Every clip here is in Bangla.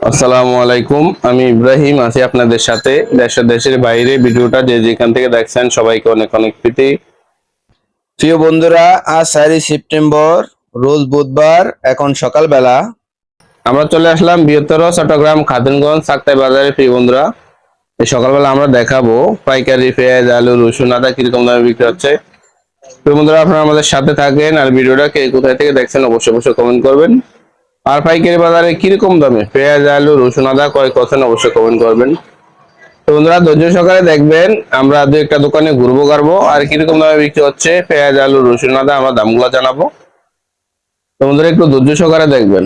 আসসালামু আলাইকুম, আমি ইব্রাহিম, আছি আপনাদের সাথে। দেশ ও দেশের বাইরে ভিডিওটা যে যেখান থেকে দেখছেন সবাইকে অনেক অনেক প্রীতি। প্রিয় বন্ধুরা, আজ চারই সেপ্টেম্বর, রোজ বুধবার, এখন সকালবেলা। আমরা চলে আসলাম বৃহত্তর চট্টগ্রাম খাদিমগঞ্জ সাক্তাই বাজারে। প্রিয় বন্ধুরা, এই সকালবেলা আমরা দেখাবো পাইকারি, পেঁয়াজ, আলু, রসুন, আদা কীরকম দামে বিক্রি হচ্ছে। প্রিয় বন্ধুরা, আপনারা আমাদের সাথে থাকেন আর ভিডিওটা কে কোথায় থেকে দেখছেন অবশ্যই অবশ্যই কমেন্ট করবেন। আর পাইকারি বাজারে কীরকম দামে? পেঁয়াজ আলু রসুন আদা ক্রয় করছেন অবশ্যই কমেন্ট করবেন। তো বন্ধুরা ধৈর্য সহকারে দেখবেন আমরা দু একটা দোকানে ঘুরবো গাড়বো আর কীরকম দামে বিক্রি হচ্ছে পেঁয়াজ আলু রসুন আদা আমরা দামগুলো জানাব। তো বন্ধুরা একটু ধৈর্য সহকারে দেখবেন।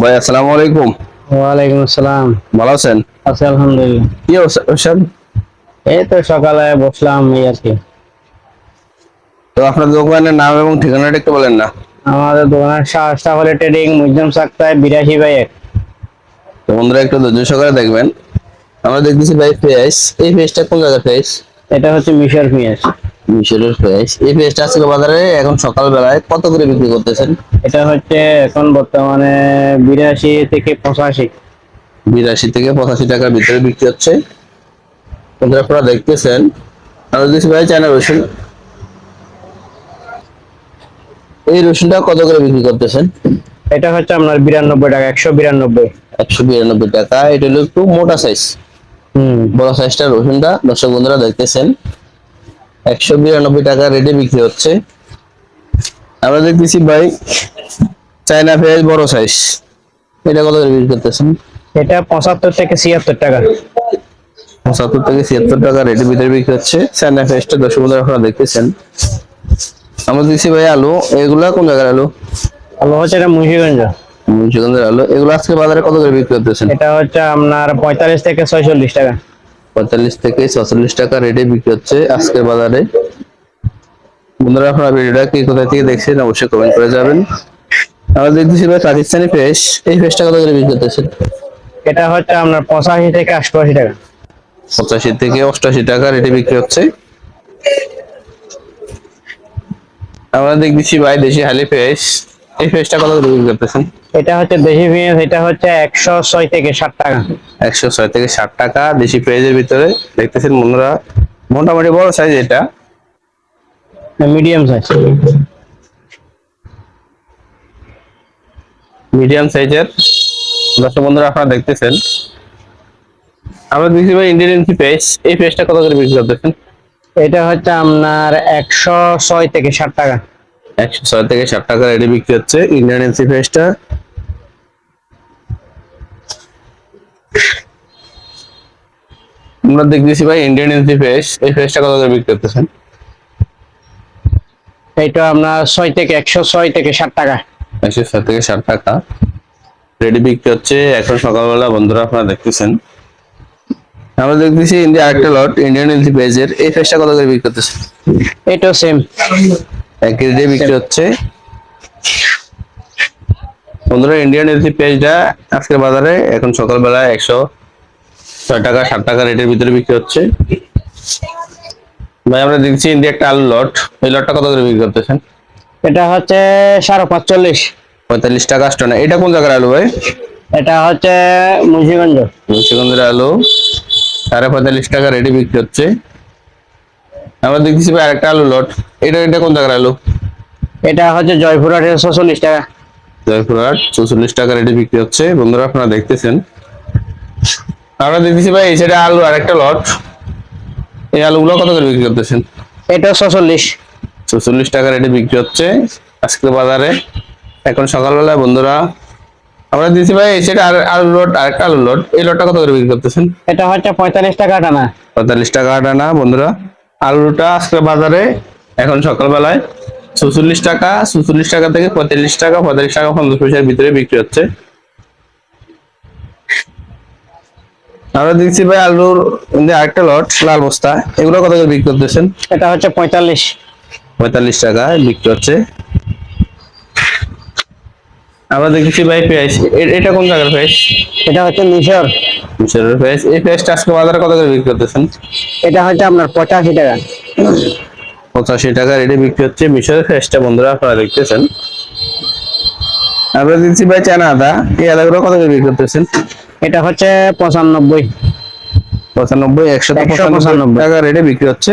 ভাই আসসালামু আলাইকুম। ওয়ালাইকুম আসসালাম। ভালো আছেন? আছি আলহামদুলিল্লাহ। কি অবস্থা? এই তো সকালে বসলাম এই আর কি। তো আপনার দোকানের নাম এবং ঠিকানাটা একটু বলেন না। আমাদের দোকানের সাহসটা হলে ট্রেডিং মুজম সাক্তায় বিরাশি বাই এক। তো বন্ধুরা একটু ধৈর্য সহকারে দেখবেন। আমরা দেখতেছি ভাই পেঁয়াজ এই পেঁয়াজটা কোন জায়গার পেঁয়াজ এটা হচ্ছে মিশর পেঁয়াজ মিশরের পেঁয়াজ এই পেঁয়াজটা আজকে বাজারে এখন সকাল বেলায় কত করে বিক্রি করতেছেন? এটা হচ্ছে এখন বর্তমানে বিরাশি থেকে পঁচাশি। বিরাশি থেকে পঁচাশি টাকার ভিতরে বিক্রি হচ্ছে। বন্ধুরা আপনারা দেখতেছেন। আমরা দেখছি ভাই চায়না রসুন। এই রসুনটা কত করে বিক্রি করতেছেন? এটা হচ্ছে আপনার বিরানব্বই টাকা একশো বিরানব্বই। একশো বিরানব্বই টাকা এটা হলো একটু মোটা সাইজ হম। বড় সাইজটা রসুনটা দর্শক বন্ধুরা দেখতেছেন। একশো বিরানব্বই টাকা রেটে বিক্রি হচ্ছে। আমরা দেখতেছি ভাই চায়না পেঁয়াজ বড় সাইজ এটা কত করে বিক্রি করতেছেন? এটা পঁচাত্তর থেকে ছিয়াত্তর টাকা। পঁচাত্তর থেকে ছিয়াত্তর টাকা রেটের ভিতরে বিক্রি হচ্ছে। চায়না পেঁয়াজটা দর্শক বন্ধুরা আপনারা দেখতেছেন। আমরা দেখছি ভাই আলু। এগুলা কোন জায়গার আলু? আলু হচ্ছে এটা মুন্সিগঞ্জ। মুন্সিগঞ্জের আলু। এগুলো আজকে বাজারে কত করে বিক্রি করতেছেন? এটা হচ্ছে আপনার পঁয়তাল্লিশ থেকে ছয়চল্লিশ টাকা। পঁয়তাল্লিশ থেকে ছচল্লিশ টাকা রেটে বিক্রি হচ্ছে আজকের বাজারে। বন্ধুরা আপনারা ভিডিওটা কি কোথা থেকে দেখছেন অবশ্যই কমেন্ট করে যাবেন। আমরা দেখতেছি ভাই পাকিস্তানি ফেস এই ফেসটা কত করে বিক্রি করতেছেন? এটা হচ্ছে আপনার পঁচাশি থেকে অষ্টআশি টাকা। পঁচাশি থেকে অষ্টাশি টাকা রেটে বিক্রি হচ্ছে। আমরা দেখতেছি ভাই দেশি হালি ফেস এই ফেসটা কত করে বিক্রি করতেছেন? এটা হচ্ছে দেশি পেঁয়াজ এটা হচ্ছে একশো ছয় থেকে ষাট টাকা। একশো ছয় থেকে ষাট টাকা দেশি পেঁয়াজের ভিতরে। দেখতেছেন বন্ধুরা মোটামুটি বড় সাইজ এটা। মিডিয়াম সাইজ মিডিয়াম সাইজের দর্শক বন্ধুরা আপনারা দেখতেছেন। আমরা দেখছি ভাই ইন্ডিয়ান পেজ এই পেজটা কত করে বিক্রি করতেছেন? এটা হচ্ছে আপনার একশো ছয় থেকে ষাট টাকা। একশো ছয় থেকে ষাট টাকা রেডি বিক্রি হচ্ছে ইন্ডিয়ান এনসি পেজটা আমরা দেখতেছি ভাই ইন্ডিয়ান এনসি পেজ এই পেজটা কত করে বিক্রি করতেছেন? এটা আপনার ছয় থেকে একশো ছয় থেকে ষাট টাকা। একশো ছয় থেকে ষাট টাকা। রেডি বিক্রি হচ্ছে এখন সকালবেলা বন্ধুরা আপনারা দেখতেছেন। আমরা দেখতেছি ইন্ডিয়া আরেকটা লট ইন্ডিয়ান এনসি পেজের এই পেজটা কত করে বিক্রি করতেছে? এটাও সেম এক রেটে বিক্রি হচ্ছে। বন্ধুরা ইন্ডিয়ান এলসি পেজটা আজকে বাজারে এখন সকালবেলা একশো ছয় টাকা ষাট টাকা রেটের ভিতরে বিক্রি হচ্ছে। ভাই আমরা দেখছি ইন্ডিয়া একটা আলু লট এই লটটা কত করে বিক্রি করতেছেন? এটা হচ্ছে সাড়ে পাঁচচল্লিশ। পঁয়তাল্লিশ টাকা আসতো না। এটা কোন জায়গার আলু ভাই? এটা হচ্ছে মুন্সিগঞ্জ মুন্সিগঞ্জের আলু। সাড়ে পঁয়তাল্লিশ টাকা রেডি বিক্রি হচ্ছে। আমরা দেখতেছি ভাই আরেকটা আলু লট এটা এটা কোন জায়গার আলু? এটা হচ্ছে জয়পুরহাট ছচল্লিশ টাকা। জয়পুরহাট চৌচল্লিশ টাকা রেটে বিক্রি হচ্ছে। বন্ধুরা আপনারা দেখতেছেন। আমরা দেখতেছি ভাই এই সাইডে আলু আর একটা লট এই আলুগুলো কত করে বিক্রি করতেছেন? এটা ছচল্লিশ। চৌচল্লিশ টাকা রেটে বিক্রি হচ্ছে। আজকে বাজারে। এখন সকালবেলায় বন্ধুরা আমরা দিচ্ছি ভাই সাইডে আর আলু লট আরেকটা আলু লট এই লটটা কত করে বিক্রি করতেছেন? এটা হচ্ছে পঁয়তাল্লিশ টাকা টানা পঁয়তাল্লিশ টাকা টানা বন্ধুরা। আলুটা আজকে বাজারে এখন সকালবেলায় চৌচল্লিশ টাকা চৌচল্লিশ টাকা থেকে পঁয়তাল্লিশ টাকা পঁয়তাল্লিশ টাকা পঞ্চাশ পয়সার ভিতরে বিক্রি হচ্ছে। আমরা দেখছি ভাই আলুর আরেকটা লট লাল বস্তা। এগুলো কত করে বিক্রি করতেছেন? এটা হচ্ছে পঁয়তাল্লিশ। পঁয়তাল্লিশ টাকা বিক্রি হচ্ছে। আমরা দেখছি ভাই পেঁয়াজ। এটা কোন জায়গার পেঁয়াজ? এটা হচ্ছে মিশর। মিশরের পেঁয়াজ। এই পেঁয়াজটা আজকে বাজারে কত করে বিক্রি করতেছেন? এটা হচ্ছে আপনার পঁচাশি টাকা। পঁচাশি টাকা রেটে বিক্রি হচ্ছে মিশরের ফ্রেশটা বন্ধুরা আপনারা দেখতেছেন। আমরা দিচ্ছি ভাই চানা আদা। এই আদাগুলো কত করে বিক্রি করতেছেন? এটা হচ্ছে পঁচানব্বই। পঁচানব্বই একশো পঁচানব্বই 195 টাকা রেটে বিক্রি হচ্ছে।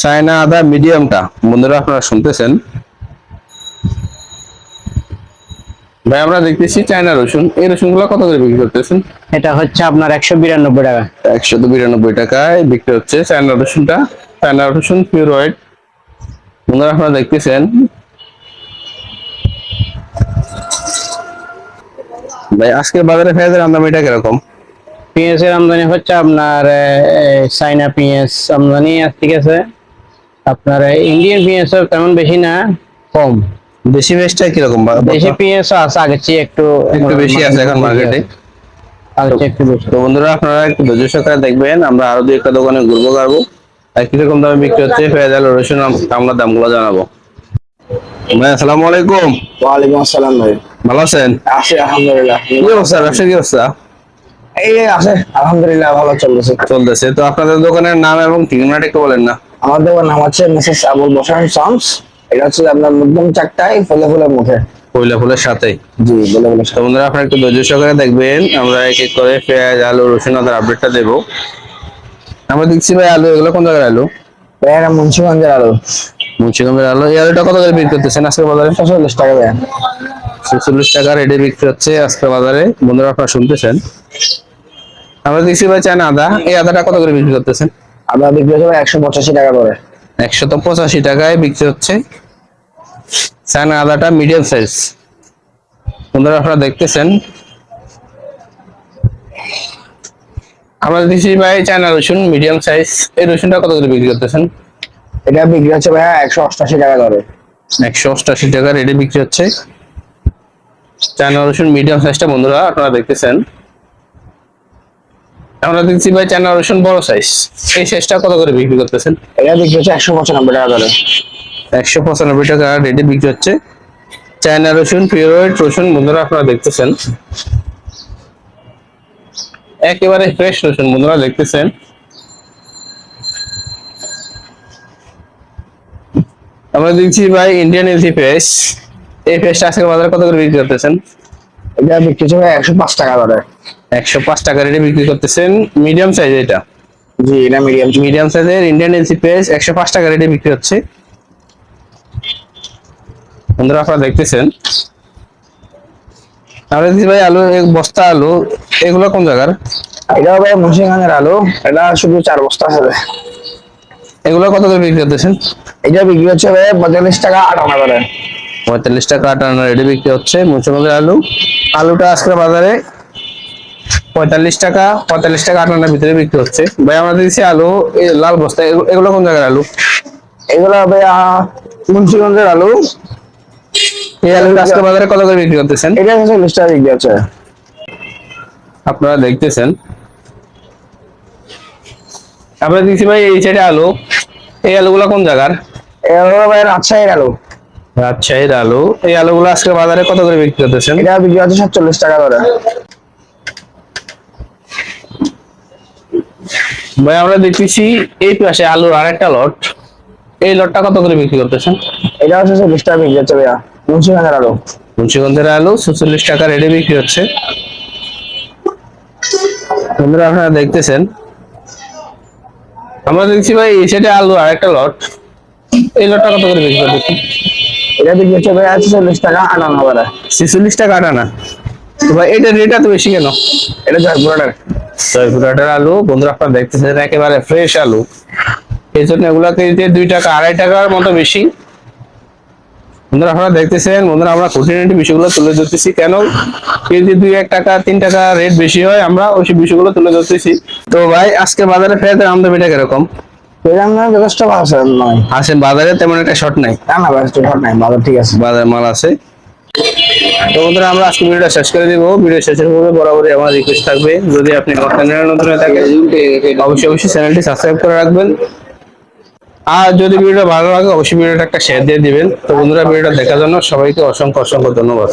চায়না আদা মিডিয়ামটা বন্ধুরা আপনারা শুনতেছেন। ভাই আমরা দেখতেছি চায়না রসুন। এই রসুনগুলো কত করে বিক্রি করতেছেন? এটা হচ্ছে আপনার একশো বিরানব্বই টাকা। একশো বিরানব্বই টাকায় বিক্রি হচ্ছে চায়না রসুনটা। চায়না রসুন পিওর হোয়াইট বন্ধুরা আপনারা দেখতেছেন? ভাই আজকে বাজারে পেঁয়াজের আমদানিটা কীরকম? পেঁয়াজের আমদানি হচ্ছে আপনার চাইনা পেঁয়াজ আমদানি ঠিক আছে আপনার ইন্ডিয়ান পেঁয়াজ তেমন বেশি না কম। দেশি পেঁয়াজটা কীরকম? দেশি পেঁয়াজ আছে আগের চেয়ে একটু একটু বেশি আছে এখন মার্কেটে আগের চেয়ে একটু বেশি। তো বন্ধুরা আপনারা একটু ধৈর্য সহকারে দেখবেন আমরা আরও দুই একটা দোকানে ঘুরবো গাড়বো আর কীরকম দামে বিক্রি হচ্ছে পেঁয়াজ আলু রসুন আমরা দামগুলো জানাব। ভাই আসসালামু আলাইকুম। ওয়ালাইকুম আসসালাম ভাই। ভালো আছেন? আছে আলহামদুলিল্লাহ। কি অবস্থা? ব্যবসা কি অবস্থা? এই আছে আলহামদুলিল্লাহ ভালো চলতেছে। চলতেছে। তো আপনাদের দোকানের নাম এবং ঠিকানাটা একটু বলেন না। আমার দোকান নাম হচ্ছে মিসেস আবুল বসান সন্স এটা হচ্ছে আপনার মুদ্দম চারটায় ফুলে ফুলের মুখে। পয়লা ফুলের সাথে জি বলে বলে তো বন্ধুরা আপনারা একটু ধৈর্য সহকারে দেখবেন আমরা এক এক করে পেঁয়াজ আলু রসুন আদার আপডেটটা দেবো। আমরা দেখছি ভাই আলু এগুলো কোন জায়গার আলু? এটা মুন্সিগঞ্জের আলু। মুন্সিগঞ্জের আলু। এই আলুটা কত করে বিক্রি করতেছেন আজকে বাজারে? ছচল্লিশ টাকা দেয় ছেচল্লিশ টাকা রেটে বিক্রি হচ্ছে আজকে বাজারে। বন্ধুরা আপনারা শুনতেছেন? আমরা দেখছি ভাই চায়না আদা। এই আদাটা কত করে বিক্রি করতেছেন? আপনার বিক্রি হচ্ছে একশো পঁচাশি টাকা করে। একশত পঁচাশি টাকায় বিক্রি হচ্ছে। চায়না আদাটা মিডিয়াম সাইজ বন্ধুরা আপনারা দেখতেছেন। আমরা দেখছি ভাই চায়না রসুন মিডিয়াম সাইজ এই রসুনটা কত করে বিক্রি করতেছেন? এটা বিক্রি হচ্ছে ভাইয়া একশো অষ্টাশি টাকা করে। একশো অষ্টাশি টাকা রেটে বিক্রি হচ্ছে। চায়না রসুন মিডিয়াম সাইজটা বন্ধুরা আপনারা দেখতেছেন। আমরা দেখছি ভাই চায়না রসুন বড় সাইজ এই সাইজটা কত করে বিক্রি করতেছেন? এটা বিক্রি হচ্ছে একশো পঁচানব্বই টাকা করে। একশো পঁচানব্বই টাকা রেটে বিক্রি হচ্ছে। চায়না রসুন পিওর রসুন বন্ধুরা আপনারা দেখতেছেন। একেবারে ফ্রেশ রসুন বন্ধুরা দেখতেছেন। আমরা দেখছি ভাই ইন্ডিয়ান এলসি ফ্রেশ এই ফ্রেশটা আজকে বাজারে কত করে বিক্রি করতেছেন? এটা বিক্রি হচ্ছে একশো পাঁচ টাকা করে। একশো পাঁচ টাকা রেটে বিক্রি করতেছেন মিডিয়াম সাইজ এটা। জি এটা মিডিয়াম মিডিয়াম সাইজের ইন্ডিয়ান এলসি পেস একশো পাঁচ টাকা রেটে বিক্রি হচ্ছে। বন্ধুরা আপনারা দেখতেছেন। আমরা ভাই আলু এক বস্তা আলু এগুলো কোন জায়গার? এটা ভাই মুন্সিগঞ্জের আলু। এটা শুধু চার বস্তা হবে। এগুলো কত করে বিক্রি করতেছেন? এটা বিক্রি হচ্ছে ভাই পঁয়তাল্লিশ টাকা আটানা করে। পঁয়তাল্লিশ টাকা আটান্ন রেটে বিক্রি হচ্ছে মুন্সিগঞ্জের আলু। আলুটা আজকে বাজারে পঁয়তাল্লিশ টাকা পঁয়তাল্লিশ টাকা আটান্নের ভিতরে বিক্রি হচ্ছে। ভাই আমরা দিচ্ছি আলু এই লাল বস্তা এগু- এগুলো কোন জায়গার আলু? এগুলো ভাই আহ, মুন্সিগঞ্জের আলু। এই আলুটা আজকে বাজারে কত করে বিক্রি করতেছেন? এটা চল্লিশ টাকা বিক্রি হচ্ছে। আপনারা দেখতেছেন। আমরা দেখছি ভাই এই সাইডে আলু। এই আলুগুলো কোন জায়গার? এগুলো ভাই রাজশাহীর আলু। রাজশাহীর আলু। এই আলুগুলো আজকে বাজারে কত করে বিক্রি করতেছেন? এটা বিক্রি হচ্ছে সাতচল্লিশ টাকা করে। ভাই আমরা দেখতেছি এই পাশে আলুর আরেকটা লট। এই লটটা কত করে বিক্রি করতেছেন? এটা হচ্ছে চল্লিশ টাকা বিক্রি হচ্ছে ভাইয়া মুন্সিগঞ্জের আলু। মুন্সিগঞ্জের আলু ছচল্লিশ টাকা রেটে বিক্রি হচ্ছে। বন্ধুরা আপনারা দেখতেছেন। আমরা দেখছি ভাই এই সাইডে আলু আরেকটা লট। এই লটটা কত করে বিক্রি করতেছেন? এটা বিক্রি হচ্ছে ভাইয়া চল্লিশ টাকা আটান্ন করে। ছেচল্লিশ টাকা আটানা। তো ভাই এটার রেট এত বেশি কেন? এটা জয়পুরহাটের। আলু বন্ধুরা আপনারা দেখতেছেন একেবারে ফ্রেশ আলু। এই জন্য এগুলা কেজিতে দুই টাকা আড়াই টাকার মতো বেশি বন্ধুরা আপনারা দেখতেছেন বন্ধুরা আমরা খুঁটিনাটি বিষয়গুলো তুলে ধরতেছি। কেন? কেজি দুই এক টাকা তিন টাকা রেট বেশি হয় আমরা ওই সব বিষয়গুলো তুলে ধরতেছি। তো ভাই আজকে বাজারে পেঁয়াজের আমদানিটা কীরকম? যথেষ্ট ভালো নয় আসেন বাজারে তেমন একটা শর্ট নাই। না না ঘর নাই বাজার ঠিক আছে। বাজার মাল আছে। তো বন্ধুরা, আমরা আজকে ভিডিওটা শেষ করে দেবো। ভিডিও শেষের পূর্বে বরাবরই আমার রিকোয়েস্ট থাকবে, যদি আপনি আমার চ্যানেলে নতুন থাকেন, অবশ্যই অবশ্যই চ্যানেলটি সাবস্ক্রাইব করে রাখবেন। আর যদি ভিডিওটা ভালো লাগে, অবশ্যই ভিডিওটা একটা শেয়ার দিয়ে দিবেন। তো বন্ধুরা, ভিডিওটা দেখার জন্য সবাইকে অসংখ্য অসংখ্য ধন্যবাদ।